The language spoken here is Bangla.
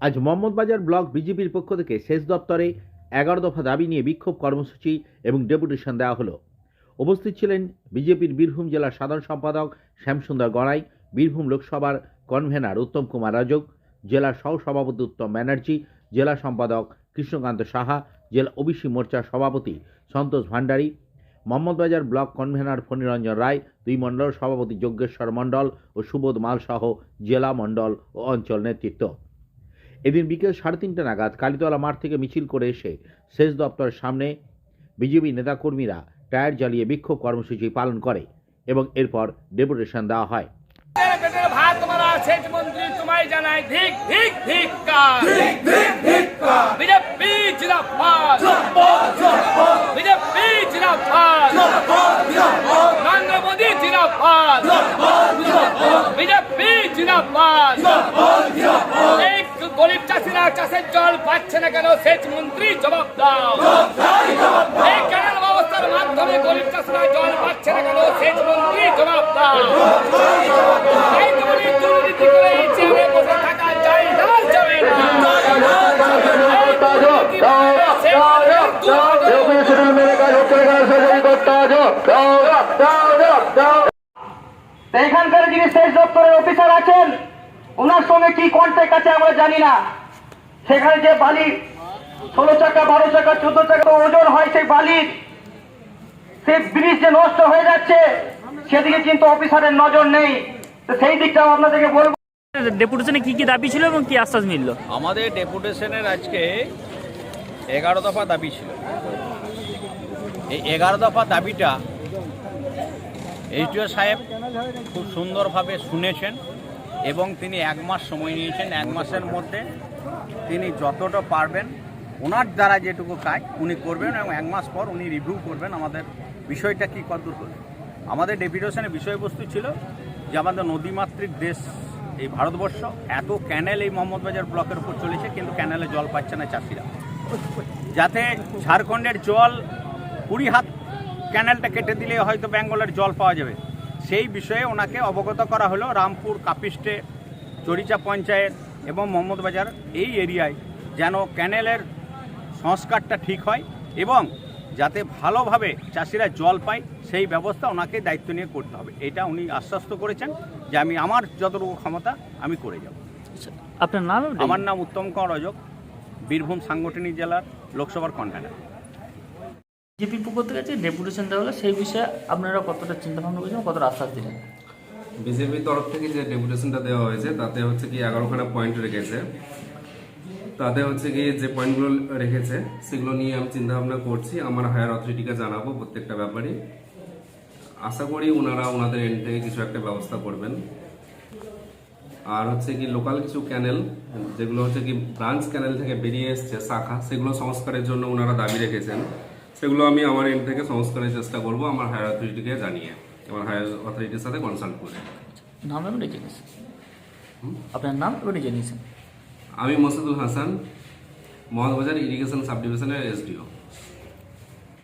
আজ মোহাম্মদবাজার ব্লক বিজেপির পক্ষ থেকে সেচ দপ্তরে এগারো দফা দাবি নিয়ে বিক্ষোভ কর্মসূচি এবং ডেপুটেশন দেওয়া হলো। উপস্থিত ছিলেন বিজেপির বীরভূম জেলার সাধারণ সম্পাদক শ্যামসুন্দর গড়াই, বীরভূম লোকসভার কনভেনার উত্তম কুমার রাজক জেলার সহসভাপতি উত্তম ব্যানার্জি, জেলা সম্পাদক কৃষ্ণকান্ত সাহা, জেলা ওবিসি মোর্চার সভাপতি সন্তোষ ভান্ডারী মোহাম্মদবাজার ব্লক কনভেনার ফণিরঞ্জন রায়, দুই মণ্ডল সভাপতি যজ্ঞেশ্বর মণ্ডল ও সুবোধ মালসহ জেলা মণ্ডল ও অঞ্চল নেতৃত্ব। এদিন বিকেল সাড়ে তিনটে নাগাদ কালীতলা মাঠ থেকে মিছিল করে এসে সেচ দপ্তরের সামনে বিজেপি নেতাকর্মীরা টায়ার জ্বালিয়ে বিক্ষোভ কর্মসূচি পালন করে এবং এরপর ডেপুটেশন দেওয়া হয়। পেটের পেটের চাষিরা জল পাচ্ছে না কেন? সেচ মন্ত্রী জবাব দাও। এই ব্যবস্থার মাধ্যমে গরিব জল পাচ্ছে না কেন? সেচ মন্ত্রী জবাব দাও। করে যিনি সেচ দপ্তরের অফিসার আছেন, ওনার সঙ্গে কি কন্ট্যাক্ট আছে আমরা জানি না। সেখানে যে বালি ষোলো চাকা বারো চাকা চোদ্দ চাকা ওজন হয় সেই বালির সেই ব্রিজ যে নষ্ট হয়ে যাচ্ছে সেদিকে কিন্তু অফিসারের নজর নেই। তো সেই দিকটাও আপনাদেরকে বলব। ডেপুটেশনে কি কি দাবি ছিল এবং কি আশ্বাস মিলল? আমাদের ডেপুটেশনের আজকে এগারো দফা দাবি ছিল। এই এগারো দফা দাবিটা এইচডিও সাহেব খুব সুন্দরভাবে শুনেছেন এবং তিনি এক মাস সময় নিয়েছেন এক মাসের মধ্যে তিনি যতটা পারবেন, ওনার দ্বারা যেটুকু কাজ উনি করবেন এবং এক মাস পর উনি রিভিউ করবেন আমাদের বিষয়টা কী কদ্দূর হলো। আমাদের ডেপুটেশনের বিষয়বস্তু ছিল যে আমাদের নদীমাতৃক দেশ, এই ভারতবর্ষ, এত ক্যানেল এই মোহাম্মদবাজার ব্লকের উপর চলেছে, কিন্তু ক্যানেলে জল পাচ্ছে না চাষিরা। যাতে ঝাড়খণ্ডের জল কুড়ি হাত ক্যানেলটা কেটে দিলে হয়তো বেঙ্গলের জল পাওয়া যাবে। সেই বিষয়ে ওনাকে অবগত করা হলো রামপুর কাপিস্টে চরিচা পঞ্চায়েত এবং মোহাম্মদবাজার এই এরিয়ায় যেন ক্যানেলের সংস্কারটা ঠিক হয় এবং যাতে ভালোভাবে চাষিরা জল পায় সেই ব্যবস্থা ওনাকে দায়িত্ব নিয়ে করতে হবে। এটা উনি আশ্বস্ত করেছেন যে আমি আমার যতটুকু ক্ষমতা আমি করে যাব। আপনার নাম আমার নাম উত্তম কুমার রজক বীরভূম সাংগঠনিক জেলার লোকসভার কনভেনার। বিজেপির পক্ষ থেকে যে ডেপুটেশন দেওয়া হলো সেই বিষয়ে আপনারা কতটা চিন্তা ভাবনা করেছেন কতটা আশ্বাস দিলেন? বিজেপির তরফ থেকে যে ডেপুটেশনটা দেওয়া হয়েছে, তাতে হচ্ছে কি এগারোখানা পয়েন্ট রেখেছে। তাতে হচ্ছে কি যে পয়েন্টগুলো রেখেছে, সেগুলো নিয়ে আমি চিন্তা ভাবনা করছি। আমার হায়ার অথরিটিকে জানাব প্রত্যেকটা ব্যাপারে আশা করি ওনারা ওনাদের এন্ড থেকে কিছু একটা ব্যবস্থা করবেন। আর হচ্ছে কি লোকাল কিছু ক্যানেল যেগুলো হচ্ছে কি ব্রাঞ্চ ক্যানেল থেকে বেরিয়ে এসছে, শাখা, সেগুলো সংস্কারের জন্য ওনারা দাবি রেখেছেন। সেগুলো আমি আমার এন্ড থেকে সংস্কারের চেষ্টা করব, আমার হায়ার অথরিটিকে জানিয়ে। আমার হায়ার অথরিটির সাথে কনসাল্ট করে। নাম আমি লিখে নিয়েছি। আপনার নাম এবং নিয়েছেন আমি মসিদুল হাসান মহাবাজার ইরিগেশন সাবডিভিশনের এসডিও